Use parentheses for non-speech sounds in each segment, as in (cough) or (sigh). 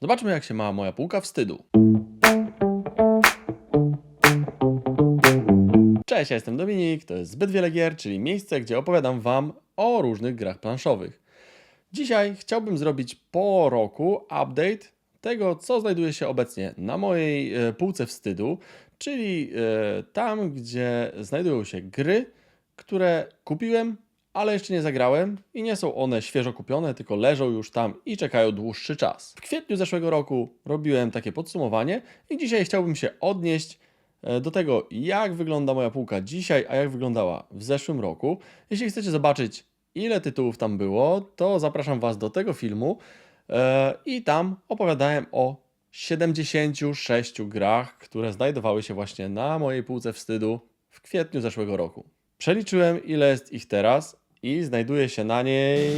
Zobaczmy, jak się ma moja półka wstydu. Cześć, ja jestem Dominik, to jest Zbyt Wiele Gier, czyli miejsce, gdzie opowiadam Wam o różnych grach planszowych. Dzisiaj chciałbym zrobić po roku update tego, co znajduje się obecnie na mojej e, półce wstydu, czyli e, tam, gdzie znajdują się gry, które kupiłem, ale jeszcze nie zagrałem i nie są one świeżo kupione, tylko leżą już tam i czekają dłuższy czas. W kwietniu zeszłego roku robiłem takie podsumowanie i dzisiaj chciałbym się odnieść e, do tego, jak wygląda moja półka dzisiaj, a jak wyglądała w zeszłym roku. Jeśli chcecie zobaczyć, ile tytułów tam było, to zapraszam Was do tego filmu e, i tam opowiadałem o 76 grach, które znajdowały się właśnie na mojej półce wstydu w kwietniu zeszłego roku. Przeliczyłem, ile jest ich teraz i znajduje się na niej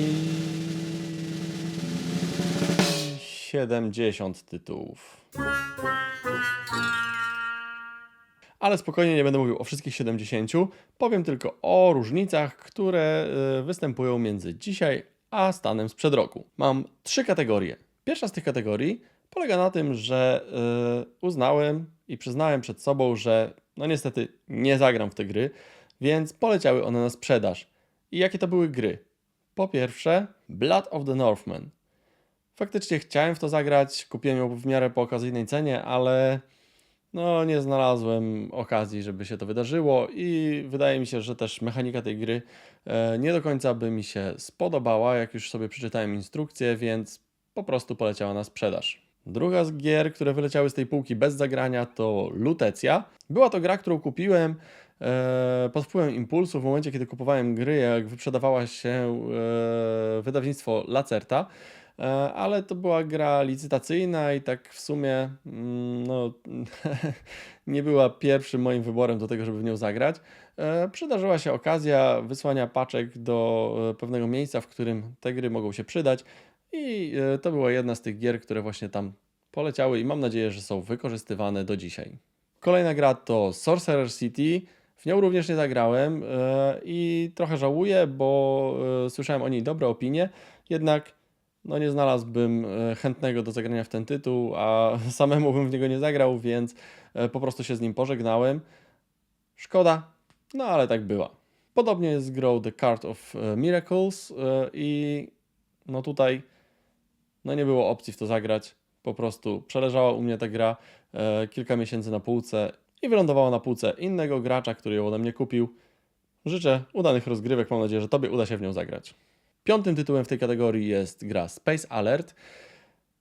70 tytułów. Ale spokojnie nie będę mówił o wszystkich 70, powiem tylko o różnicach, które y, występują między dzisiaj a stanem sprzed roku. Mam trzy kategorie. Pierwsza z tych kategorii polega na tym, że y, uznałem i przyznałem przed sobą, że no niestety nie zagram w te gry, więc poleciały one na sprzedaż. I jakie to były gry? Po pierwsze, Blood of the Northman. Faktycznie chciałem w to zagrać, kupiłem ją w miarę po okazyjnej cenie, ale no nie znalazłem okazji, żeby się to wydarzyło i wydaje mi się, że też mechanika tej gry e, nie do końca by mi się spodobała, jak już sobie przeczytałem instrukcję, więc po prostu poleciała na sprzedaż. Druga z gier, które wyleciały z tej półki bez zagrania to Lutecja. Była to gra, którą kupiłem pod wpływem impulsu w momencie, kiedy kupowałem gry, jak wyprzedawała się e, wydawnictwo Lacerta. E, ale to była gra licytacyjna i tak w sumie mm, no, (laughs) nie była pierwszym moim wyborem do tego, żeby w nią zagrać. E, Przydarzyła się okazja wysłania paczek do e, pewnego miejsca, w którym te gry mogą się przydać i e, to była jedna z tych gier, które właśnie tam poleciały i mam nadzieję, że są wykorzystywane do dzisiaj. Kolejna gra to Sorcerer City. W nią również nie zagrałem e, i trochę żałuję, bo e, słyszałem o niej dobre opinie, jednak no nie znalazłbym e, chętnego do zagrania w ten tytuł, a (laughs) samemu bym w niego nie zagrał, więc po prostu się z nim pożegnałem. Szkoda, no ale tak była. Podobnie jest z grą The Card of Miracles i no tutaj no nie było opcji w to zagrać. Po prostu przeleżała u mnie ta gra kilka miesięcy na półce i wylądowała na półce innego gracza, który ją ode mnie kupił. Życzę udanych rozgrywek, mam nadzieję, że Tobie uda się w nią zagrać. Piątym tytułem w tej kategorii jest gra Space Alert.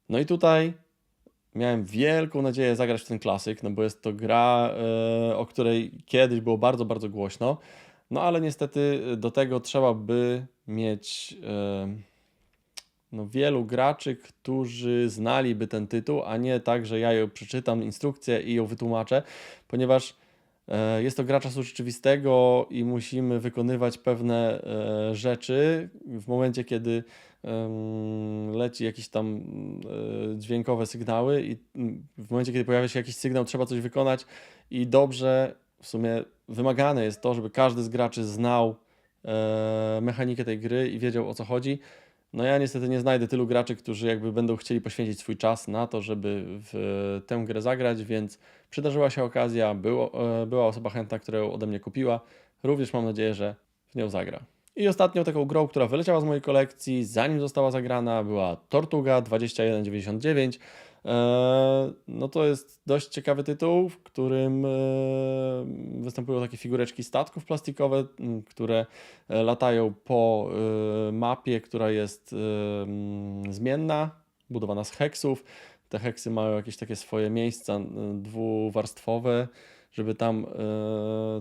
No i tutaj miałem wielką nadzieję zagrać w ten klasyk, no bo jest to gra, e, o której kiedyś było bardzo, bardzo głośno. No ale niestety do tego trzeba by mieć e, no, wielu graczy, którzy znaliby ten tytuł, a nie tak, że ja ją przeczytam instrukcję i ją wytłumaczę, ponieważ e, jest to gra czasu rzeczywistego i musimy wykonywać pewne e, rzeczy w momencie, kiedy leci jakieś tam e, dźwiękowe sygnały i w momencie, kiedy pojawia się jakiś sygnał, trzeba coś wykonać i dobrze, w sumie wymagane jest to, żeby każdy z graczy znał e, mechanikę tej gry i wiedział o co chodzi. No ja niestety nie znajdę tylu graczy, którzy jakby będą chcieli poświęcić swój czas na to, żeby w tę grę zagrać, więc przydarzyła się okazja, było, e, była osoba chętna, która ją ode mnie kupiła. Również mam nadzieję, że w nią zagra. I ostatnią taką grą, która wyleciała z mojej kolekcji, zanim została zagrana, była Tortuga 2199. E, No to jest dość ciekawy tytuł, w którym e, występują takie figureczki statków plastikowe, które e, latają po mapie, która jest zmienna, budowana z heksów. Te heksy mają jakieś takie swoje miejsca dwuwarstwowe, żeby tam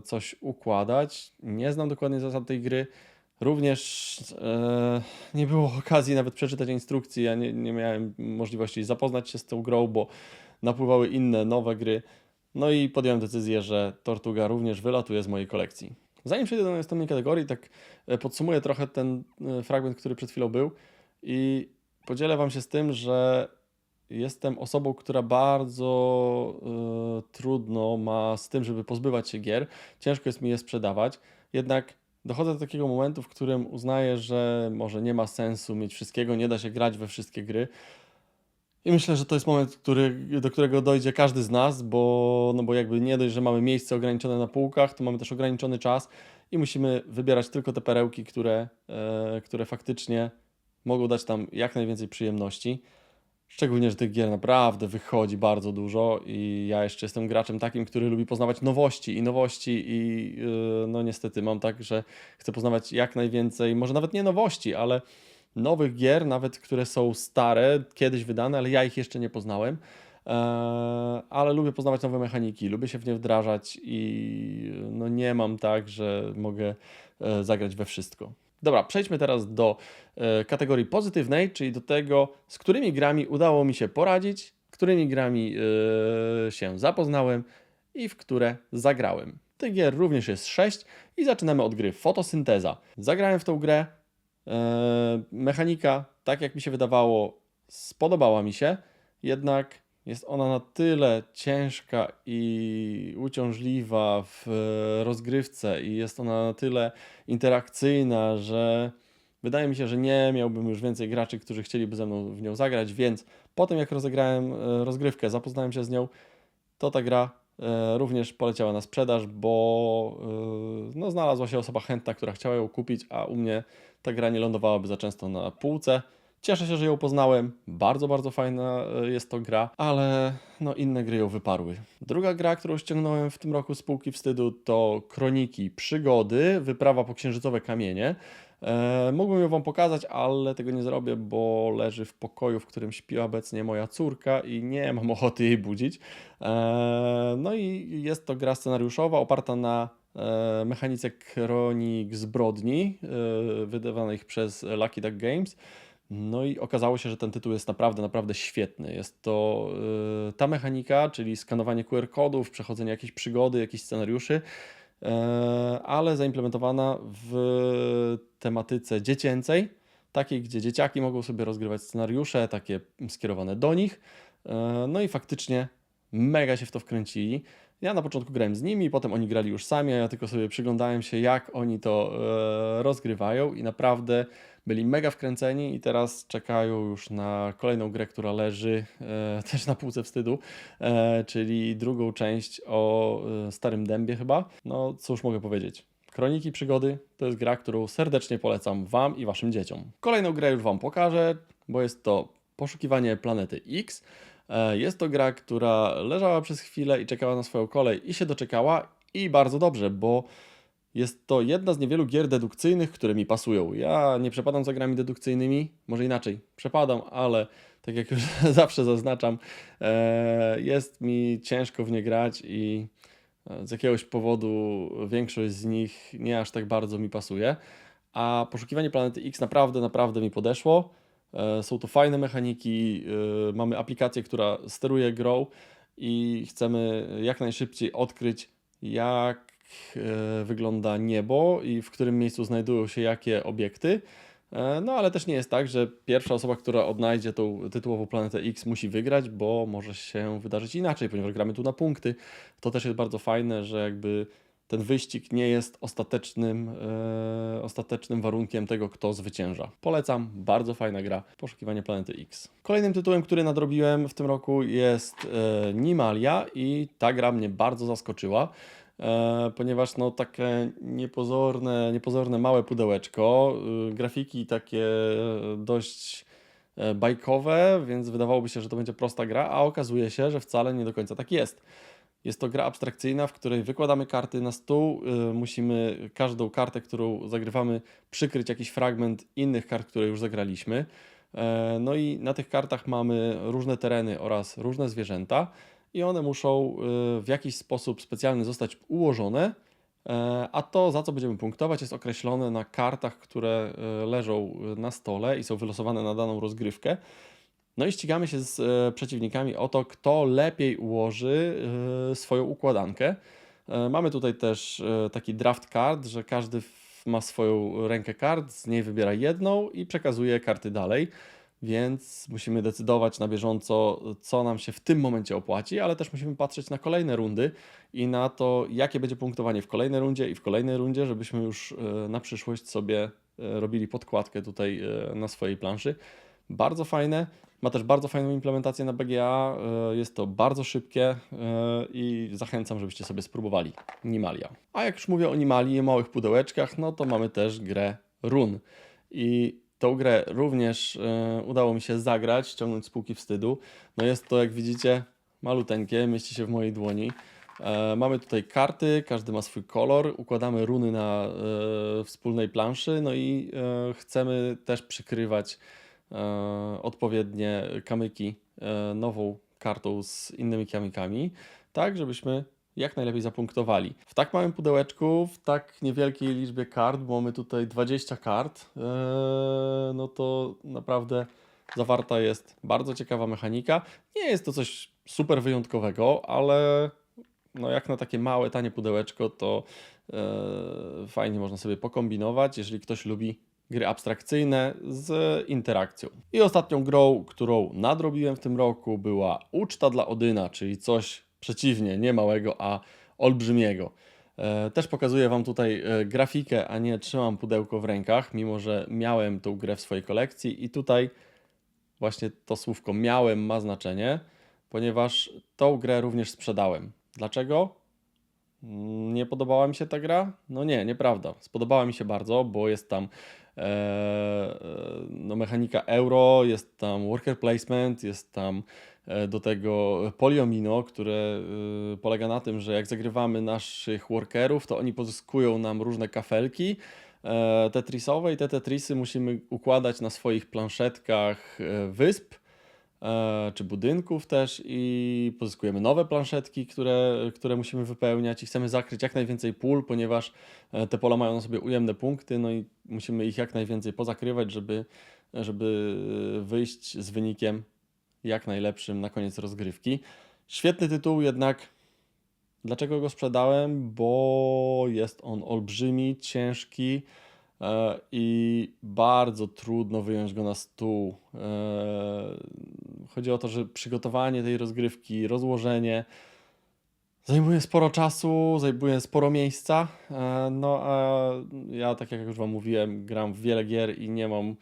coś układać. Nie znam dokładnie zasad tej gry. Również e, nie było okazji nawet przeczytać instrukcji. Ja nie, nie miałem możliwości zapoznać się z tą grą, bo napływały inne, nowe gry. No i podjąłem decyzję, że Tortuga również wylatuje z mojej kolekcji. Zanim przejdę do następnej kategorii, tak e, podsumuję trochę ten e, fragment, który przed chwilą był i podzielę Wam się z tym, że jestem osobą, która bardzo e, trudno ma z tym, żeby pozbywać się gier. Ciężko jest mi je sprzedawać. Jednak dochodzę do takiego momentu, w którym uznaję, że może nie ma sensu mieć wszystkiego, nie da się grać we wszystkie gry. I myślę, że to jest moment, który, do którego dojdzie każdy z nas, bo, no bo jakby nie dość, że mamy miejsce ograniczone na półkach, to mamy też ograniczony czas i musimy wybierać tylko te perełki, które, e, które faktycznie mogą dać tam jak najwięcej przyjemności. Szczególnie, że tych gier naprawdę wychodzi bardzo dużo i ja jeszcze jestem graczem takim, który lubi poznawać nowości i nowości i yy, no niestety mam tak, że chcę poznawać jak najwięcej, może nawet nie nowości, ale nowych gier, nawet które są stare, kiedyś wydane, ale ja ich jeszcze nie poznałem. Eee, ale lubię poznawać nowe mechaniki, lubię się w nie wdrażać i no nie mam tak, że mogę e, zagrać we wszystko. Dobra, przejdźmy teraz do e, kategorii pozytywnej, czyli do tego, z którymi grami udało mi się poradzić, którymi grami e, się zapoznałem i w które zagrałem. Tych gier również jest 6 i zaczynamy od gry Fotosynteza. Zagrałem w tą grę, e, mechanika, tak jak mi się wydawało, spodobała mi się, jednak jest ona na tyle ciężka i uciążliwa w rozgrywce i jest ona na tyle interakcyjna, że wydaje mi się, że nie miałbym już więcej graczy, którzy chcieliby ze mną w nią zagrać, więc po tym jak rozegrałem e, rozgrywkę, zapoznałem się z nią, to ta gra e, również poleciała na sprzedaż, bo e, no, znalazła się osoba chętna, która chciała ją kupić, a u mnie ta gra nie lądowałaby za często na półce. Cieszę się, że ją poznałem. Bardzo, bardzo fajna e, jest to gra, ale no inne gry ją wyparły. Druga gra, którą ściągnąłem w tym roku z półki wstydu to Kroniki Przygody, wyprawa po księżycowe kamienie. E, mógłbym ją Wam pokazać, ale tego nie zrobię, bo leży w pokoju, w którym śpi obecnie moja córka i nie mam (laughs) ochoty jej budzić. E, no i jest to gra scenariuszowa oparta na e, mechanice kronik zbrodni, wydawanych przez Lucky Duck Games. No i okazało się, że ten tytuł jest naprawdę, naprawdę świetny. Jest to y, ta mechanika, czyli skanowanie QR-kodów, przechodzenie jakiejś przygody, jakichś scenariuszy, y, ale zaimplementowana w tematyce dziecięcej, takiej, gdzie dzieciaki mogą sobie rozgrywać scenariusze, takie skierowane do nich. Y, no i faktycznie mega się w to wkręcili. Ja na początku grałem z nimi, potem oni grali już sami, a ja tylko sobie przyglądałem się, jak oni to e, rozgrywają i naprawdę byli mega wkręceni i teraz czekają już na kolejną grę, która leży e, też na półce wstydu, e, czyli drugą część o e, Starym Dębie chyba. No cóż mogę powiedzieć. Kroniki Przygody to jest gra, którą serdecznie polecam Wam i Waszym dzieciom. Kolejną grę już Wam pokażę, bo jest to poszukiwanie planety X. E, Jest to gra, która leżała przez chwilę i czekała na swoją kolej i się doczekała i bardzo dobrze, bo jest to jedna z niewielu gier dedukcyjnych, które mi pasują. Ja nie przepadam za grami dedukcyjnymi, może inaczej, przepadam, ale tak jak już (laughs) zawsze zaznaczam, e, jest mi ciężko w nie grać i e, z jakiegoś powodu większość z nich nie aż tak bardzo mi pasuje. A poszukiwanie planety X naprawdę, naprawdę mi podeszło. E, Są to fajne mechaniki, mamy aplikację, która steruje grą i chcemy jak najszybciej odkryć, jak wygląda niebo i w którym miejscu znajdują się jakie obiekty. E, No ale też nie jest tak, że pierwsza osoba, która odnajdzie tą tytułową planetę X musi wygrać, bo może się wydarzyć inaczej, ponieważ gramy tu na punkty. To też jest bardzo fajne, że jakby ten wyścig nie jest ostatecznym, e, ostatecznym warunkiem tego, kto zwycięża. Polecam, bardzo fajna gra, poszukiwanie planety X. Kolejnym tytułem, który nadrobiłem w tym roku jest e, Nimalia i ta gra mnie bardzo zaskoczyła. E, ponieważ no takie niepozorne, niepozorne małe pudełeczko, y, grafiki takie e, dość e, bajkowe, więc wydawałoby się, że to będzie prosta gra, a okazuje się, że wcale nie do końca tak jest. Jest to gra abstrakcyjna, w której wykładamy karty na stół, y, musimy każdą kartę, którą zagrywamy, przykryć jakiś fragment innych kart, które już zagraliśmy. No i na tych kartach mamy różne tereny oraz różne zwierzęta i one muszą y, w jakiś sposób specjalny zostać ułożone, e, a to za co będziemy punktować jest określone na kartach, które y, leżą y, na stole i są wylosowane na daną rozgrywkę. No i ścigamy się z e, przeciwnikami o to, kto lepiej ułoży e, swoją układankę. E, Mamy tutaj też e, taki draft card, że każdy ma swoją rękę kart, z niej wybiera jedną i przekazuje karty dalej. Więc musimy decydować na bieżąco, co nam się w tym momencie opłaci, ale też musimy patrzeć na kolejne rundy i na to, jakie będzie punktowanie w kolejnej rundzie i w kolejnej rundzie, żebyśmy już e, na przyszłość sobie e, robili podkładkę tutaj e, na swojej planszy. Bardzo fajne. Ma też bardzo fajną implementację na BGA. Jest to bardzo szybkie i zachęcam, żebyście sobie spróbowali Nimalia. A jak już mówię o Nimali i małych pudełeczkach, no to mamy też grę Run. I tą grę również e, udało mi się zagrać, ściągnąć z półki wstydu. No jest to, jak widzicie, maluteńkie, mieści się w mojej dłoni. E, mamy tutaj karty, każdy ma swój kolor, układamy runy na e, wspólnej planszy, no i chcemy też przykrywać odpowiednie kamyki nową kartą z innymi kamykami, tak żebyśmy jak najlepiej zapunktowali. W tak małym pudełeczku, w tak niewielkiej liczbie kart, bo mamy tutaj 20 kart, e, no to naprawdę zawarta jest bardzo ciekawa mechanika. Nie jest to coś super wyjątkowego, ale no jak na takie małe, tanie pudełeczko, to e, fajnie można sobie pokombinować, jeżeli ktoś lubi gry abstrakcyjne z interakcją. I ostatnią grą, którą nadrobiłem w tym roku, była Uczta dla Odyna, czyli coś przeciwnie, nie małego, a olbrzymiego. E, Też pokazuję Wam tutaj e, grafikę, a nie trzymam pudełko w rękach, mimo że miałem tą grę w swojej kolekcji i tutaj właśnie to słówko miałem ma znaczenie, ponieważ tą grę również sprzedałem. Dlaczego? Mm, Nie podobała mi się ta gra? No nie, nieprawda. Spodobała mi się bardzo, bo jest tam e, e, no, mechanika euro, jest tam worker placement, jest tam do tego poliomino, które e, polega na tym, że jak zagrywamy naszych workerów, to oni pozyskują nam różne kafelki e, tetrisowe i te tetrisy musimy układać na swoich planszetkach e, wysp e, czy budynków też i pozyskujemy nowe planszetki, które, które musimy wypełniać i chcemy zakryć jak najwięcej pól, ponieważ e, te pola mają na sobie ujemne punkty, no i musimy ich jak najwięcej pozakrywać, żeby, żeby wyjść z wynikiem jak najlepszym na koniec rozgrywki. Świetny tytuł, jednak dlaczego go sprzedałem? Bo jest on olbrzymi, ciężki e, i bardzo trudno wyjąć go na stół. E, Chodzi o to, że przygotowanie tej rozgrywki, rozłożenie zajmuje sporo czasu, zajmuje sporo miejsca. E, No a ja, tak jak już Wam mówiłem, gram w wiele gier i nie mam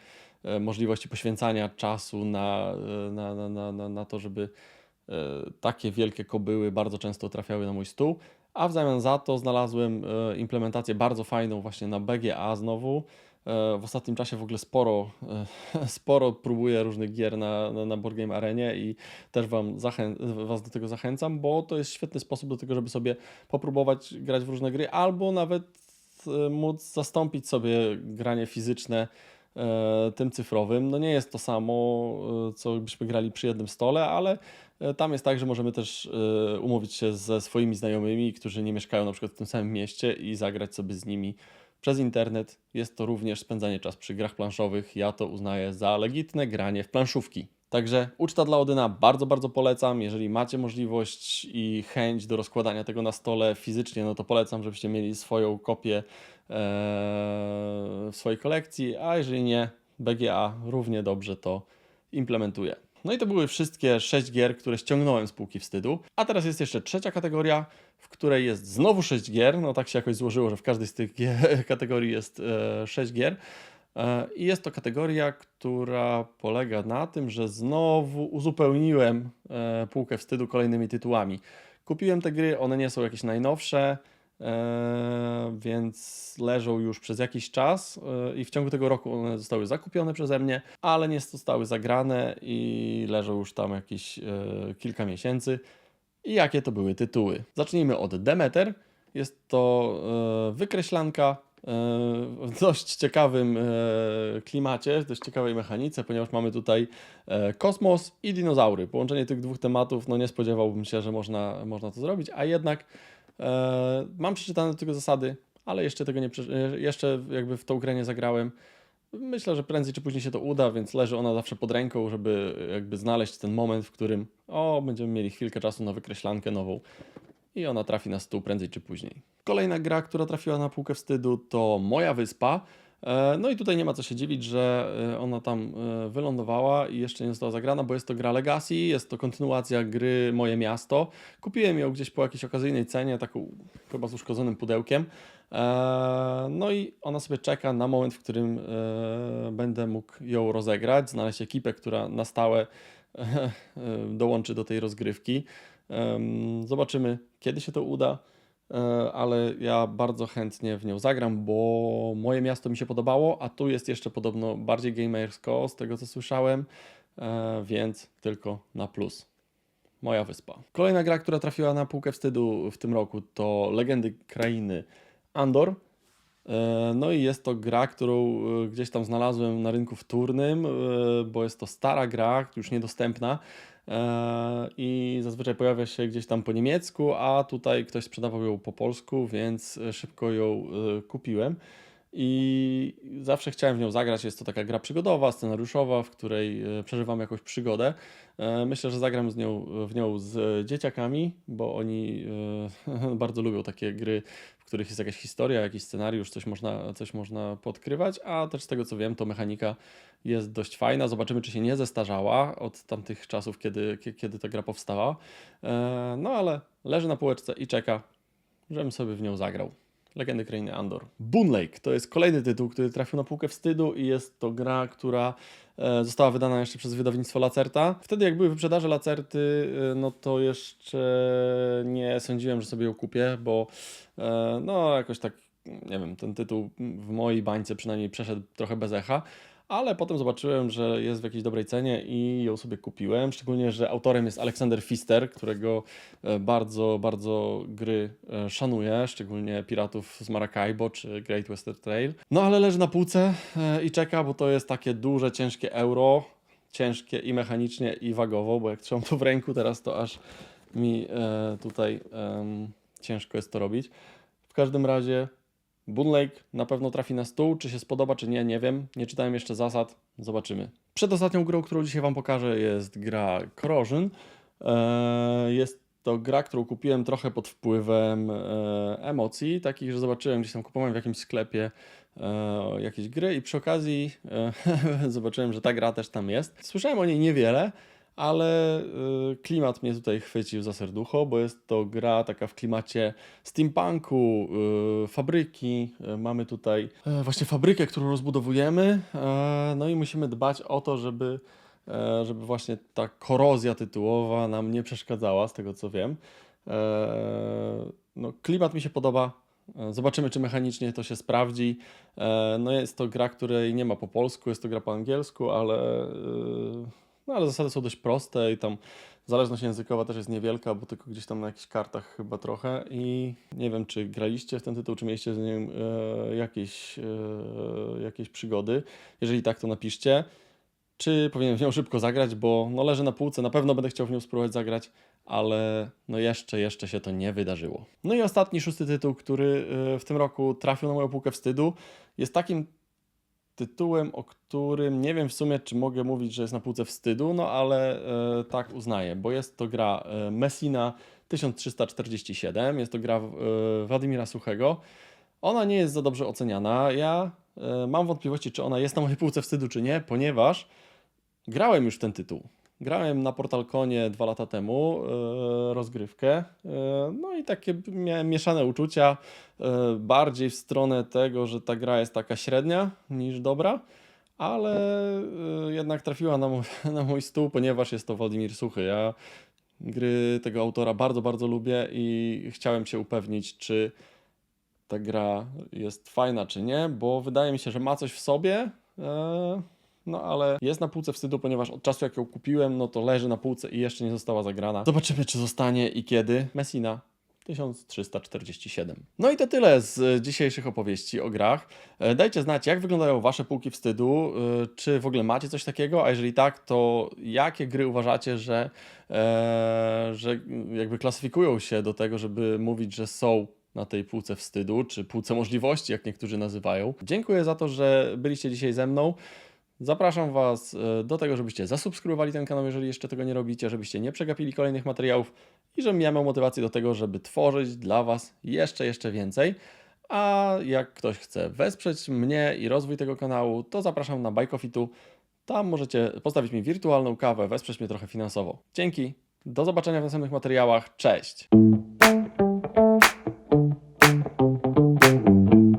możliwości poświęcania czasu na, e, na, na, na, na, to, żeby e, takie wielkie kobyły bardzo często trafiały na mój stół. A w zamian za to znalazłem e, implementację bardzo fajną właśnie na BGA znowu. E, W ostatnim czasie w ogóle sporo, e, (laughs) sporo próbuję różnych gier na, na, na Board Game Arenie i też wam zachę- Was do tego zachęcam, bo to jest świetny sposób do tego, żeby sobie popróbować grać w różne gry, albo nawet e, móc zastąpić sobie granie fizyczne e, tym cyfrowym. No nie jest to samo, e, co byśmy grali przy jednym stole, ale e, tam jest tak, że możemy też e, umówić się ze swoimi znajomymi, którzy nie mieszkają na przykład w tym samym mieście i zagrać sobie z nimi przez internet. Jest to również spędzanie czasu przy grach planszowych. Ja to uznaję za legitne granie w planszówki. Także uczta dla Odyna bardzo, bardzo polecam. Jeżeli macie możliwość i chęć do rozkładania tego na stole fizycznie, no to polecam, żebyście mieli swoją kopię e, w swojej kolekcji, a jeżeli nie, BGA równie dobrze to implementuje. No i to były wszystkie sześć gier, które ściągnąłem z półki wstydu. A teraz jest jeszcze trzecia kategoria, w której jest znowu sześć gier. No tak się jakoś złożyło, że w każdej z tych gier, (laughs) kategorii jest e, sześć gier. E, I jest to kategoria, która polega na tym, że znowu uzupełniłem e, półkę wstydu kolejnymi tytułami. Kupiłem te gry, one nie są jakieś najnowsze, e, więc leżą już przez jakiś czas e, i w ciągu tego roku one zostały zakupione przeze mnie, ale nie zostały zagrane i leżą już tam jakieś e, kilka miesięcy. I jakie to były tytuły? Zacznijmy od Demeter. Jest to e, wykreślanka e, w dość ciekawym e, klimacie, dość ciekawej mechanice, ponieważ mamy tutaj e, kosmos i dinozaury. Połączenie tych dwóch tematów, no nie spodziewałbym się, że można, można to zrobić, a jednak e, mam przeczytane do tego zasady, ale jeszcze tego nie, e, jeszcze jakby w tą grę nie zagrałem. Myślę, że prędzej czy później się to uda, więc leży ona zawsze pod ręką, żeby jakby znaleźć ten moment, w którym o, będziemy mieli chwilkę czasu na wykreślankę nową i ona trafi na stół prędzej czy później. Kolejna gra, która trafiła na półkę wstydu to Moja Wyspa. E, No i tutaj nie ma co się dziwić, że e, ona tam e, wylądowała i jeszcze nie została zagrana, bo jest to gra Legacy, jest to kontynuacja gry Moje Miasto. Kupiłem ją gdzieś po jakiejś okazyjnej cenie, taką chyba z uszkodzonym pudełkiem. No i ona sobie czeka na moment, w którym będę mógł ją rozegrać, znaleźć ekipę, która na stałe (laughs) dołączy do tej rozgrywki. Zobaczymy, kiedy się to uda, ale ja bardzo chętnie w nią zagram, bo moje miasto mi się podobało, a tu jest jeszcze podobno bardziej gamersko, z tego co słyszałem, e, więc tylko na plus. Moja wyspa. Kolejna gra, która trafiła na półkę wstydu w tym roku to Legendy Krainy Andor. E, No i jest to gra, którą e, gdzieś tam znalazłem na rynku wtórnym, e, bo jest to stara gra, już niedostępna e, i zazwyczaj pojawia się gdzieś tam po niemiecku, a tutaj ktoś sprzedawał ją po polsku, więc e, szybko ją e, kupiłem. I zawsze chciałem w nią zagrać. Jest to taka gra przygodowa, scenariuszowa, w której e, przeżywam jakąś przygodę. E, Myślę, że zagram z nią, w nią z dzieciakami, bo oni e, (laughs) bardzo lubią takie gry, w których jest jakaś historia, jakiś scenariusz, coś można, coś można podkrywać, a też z tego co wiem, to mechanika jest dość fajna. Zobaczymy, czy się nie zestarzała od tamtych czasów, kiedy, kie- kiedy ta gra powstała. No ale leży na półeczce i czeka, żebym sobie w nią zagrał. Legendy Krainy Andor. Boon Lake to jest kolejny tytuł, który trafił na półkę wstydu i jest to gra, która e, została wydana jeszcze przez wydawnictwo Lacerta. Wtedy jak były wyprzedaże Lacerty, e, no to jeszcze nie sądziłem, że sobie ją kupię, bo e, no jakoś tak, nie wiem, ten tytuł w mojej bańce przynajmniej przeszedł trochę bez echa. Ale potem zobaczyłem, że jest w jakiejś dobrej cenie i ją sobie kupiłem. Szczególnie, że autorem jest Aleksander Pfister, którego e, bardzo, bardzo gry e, szanuję, szczególnie Piratów z Maracaibo czy Great Western Trail. No ale leży na półce e, i czeka, bo to jest takie duże, ciężkie euro. Ciężkie i mechanicznie, i wagowo, bo jak trzymam to w ręku teraz, to aż mi tutaj ciężko jest to robić. W każdym razie Boon Lake na pewno trafi na stół. Czy się spodoba, czy nie, nie wiem. Nie czytałem jeszcze zasad. Zobaczymy. Przedostatnią grą, którą dzisiaj Wam pokażę, jest gra Corrosion. E, Jest to gra, którą kupiłem trochę pod wpływem e, emocji, takich, że zobaczyłem gdzieś tam kupowałem w jakimś sklepie e, jakieś gry i przy okazji (laughs) zobaczyłem, że ta gra też tam jest. Słyszałem o niej niewiele, ale y, klimat mnie tutaj chwycił za serducho, bo jest to gra taka w klimacie steampunku, y, fabryki. Y, Mamy tutaj e, właśnie fabrykę, którą rozbudowujemy, e, no i musimy dbać o to, żeby, e, żeby właśnie ta korozja tytułowa nam nie przeszkadzała, z tego co wiem. No, klimat mi się podoba. Zobaczymy, czy mechanicznie to się sprawdzi. No jest to gra, której nie ma po polsku, jest to gra po angielsku, ale, no, ale zasady są dość proste i tam zależność językowa też jest niewielka, bo tylko gdzieś tam na jakichś kartach chyba trochę i nie wiem, czy graliście w ten tytuł, czy mieliście z nim e, jakieś, e, jakieś przygody. Jeżeli tak, to napiszcie. Czy powinienem w nią szybko zagrać, bo no leży na półce, na pewno będę chciał w nią spróbować zagrać, ale no jeszcze, jeszcze się to nie wydarzyło. No i ostatni, szósty tytuł, który e, w tym roku trafił na moją półkę wstydu, jest takim tytułem, o którym nie wiem w sumie, czy mogę mówić, że jest na półce wstydu, no ale e, tak uznaję, bo jest to gra e, Messina 1347, jest to gra e, Władimira Suchego. Ona nie jest za dobrze oceniana. Ja e, mam wątpliwości, czy ona jest na mojej półce wstydu, czy nie, ponieważ grałem już ten tytuł. Grałem na Portalkonie dwa lata temu e, rozgrywkę, e, no i takie miałem mieszane uczucia, e, bardziej w stronę tego, że ta gra jest taka średnia niż dobra, ale jednak trafiła na mój, (laughs) na mój stół, ponieważ jest to Władimir Suchy. Ja gry tego autora bardzo, bardzo lubię i chciałem się upewnić, czy ta gra jest fajna, czy nie, bo wydaje mi się, że ma coś w sobie. E, No ale jest na półce wstydu, ponieważ od czasu jak ją kupiłem, no to leży na półce i jeszcze nie została zagrana. Zobaczymy, czy zostanie i kiedy. Messina 1347. No i to tyle z dzisiejszych opowieści o grach. E, Dajcie znać, jak wyglądają Wasze półki wstydu, e, czy w ogóle macie coś takiego, a jeżeli tak, to jakie gry uważacie, że, e, że jakby klasyfikują się do tego, żeby mówić, że są na tej półce wstydu, czy półce możliwości, jak niektórzy nazywają. Dziękuję za to, że byliście dzisiaj ze mną. Zapraszam Was e, do tego, żebyście zasubskrybowali ten kanał, jeżeli jeszcze tego nie robicie, żebyście nie przegapili kolejnych materiałów i żebym ja miał motywację do tego, żeby tworzyć dla Was jeszcze, jeszcze więcej. A jak ktoś chce wesprzeć mnie i rozwój tego kanału, to zapraszam na Bajkofitu. Tam możecie postawić mi wirtualną kawę, wesprzeć mnie trochę finansowo. Dzięki, do zobaczenia w następnych materiałach. Cześć!